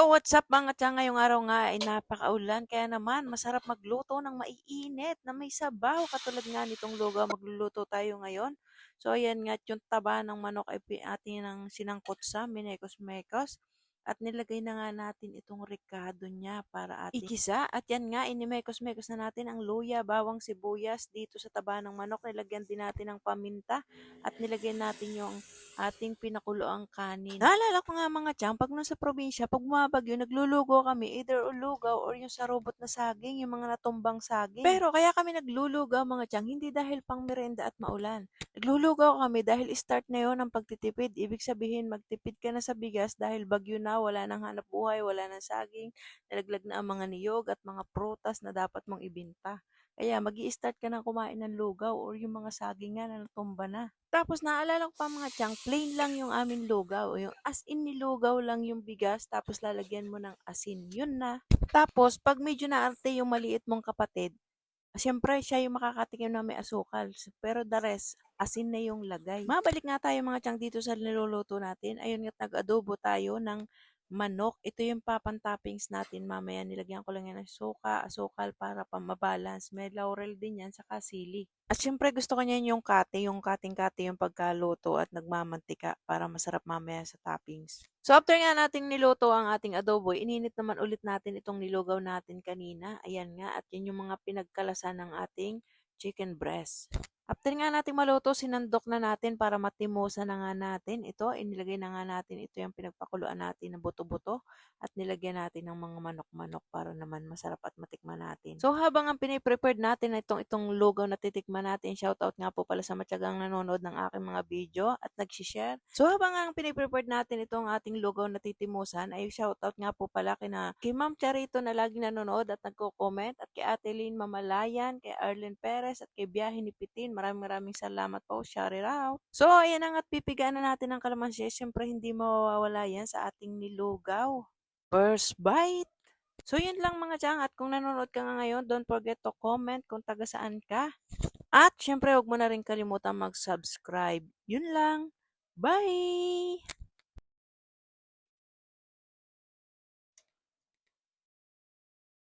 So, what's up mga tiyan? Ngayong araw nga ay napakaulan. Kaya naman, masarap magluto ng maiinit na may sabaw. Katulad nga nitong lugaw, magluluto tayo ngayon. So, ayan nga, yung taba ng manok ay atin ng sinangkot sa minekos-mekos. At nilagay na nga natin itong ricado niya para ating igisa. At yan nga, inimekos-mekos na natin ang luya, bawang sibuyas dito sa taba ng manok. Nilagyan din natin ng paminta at nilagay natin yung ating pinakuloang kanin. Naalala ko nga mga tiyang, pag nung sa probinsya, pag bumabagyo, naglulugo kami, either ulugaw or yung sa robot na saging, yung mga natumbang saging. Pero kaya kami naglulugaw mga tiyang, hindi dahil pang merenda at maulan. Naglulugaw kami dahil start na yon ng pagtitipid. Ibig sabihin, magtipid ka na sa bigas dahil bagyo na, wala nang hanap buhay, wala nang saging, nalaglag na ang mga niyog at mga prutas na dapat mong ibinta. Kaya mag start ka na kumain ng lugaw or yung mga saging nga na natumba na. Tapos naalala ko pa mga tiyang, plain lang yung aming lugaw. Yung as in nilugaw lang yung bigas, tapos lalagyan mo ng asin. Yun na. Tapos, pag medyo naarte yung maliit mong kapatid, Siyempre, siya yung makakatikim na may asukal. Pero the rest, asin na yung lagay. Mabalik nga tayo mga tiyang dito sa niluluto natin. Ayun nga, nag-adobo tayo ng manok. Ito yung papantoppings natin. Mamaya nilagyan ko lang yan ng suka, asukal para pamabalance. May laurel din yan, saka sili. At syempre gusto ko niyan yung kate, yung kating-kate yung pagkaluto at nagmamantika para masarap mamaya sa toppings. So after nga nating niluto ang ating adobo, ininit naman ulit natin itong nilugaw natin kanina. Ayan nga, at yun yung mga pinagkalasan ng ating chicken breast. After nga nating maluto, sinandok na natin para matimusan na nga natin. Ito, inilagay na nga natin ito yung pinagpakuluan natin na buto-buto at nilagyan natin ng mga manok-manok para naman masarap at matikman natin. So habang ang piniprepared natin na itong itong lugaw na titikman natin, shoutout nga po pala sa matyagang nanonood ng aking mga video at nag-share. So habang ang piniprepared natin itong ating lugaw na titimusan, ay shoutout nga po pala kina kay Ma'am Charito na laging nanonood at nagko-comment at kay Ate Lynn Mamalayan, kay Arlen Perez at kay Biyahe ni Pitin. Maraming maraming salamat po. Shout it out. So ayan na nga at pipigaan na natin ang kalamansi. Siyempre hindi mawawala yan sa ating nilugaw. First bite. So yun lang mga tiyang at kung nanonood ka nga ngayon, don't forget to comment kung taga saan ka. At syempre huwag mo na rin kalimutan mag-subscribe. Yun lang. Bye!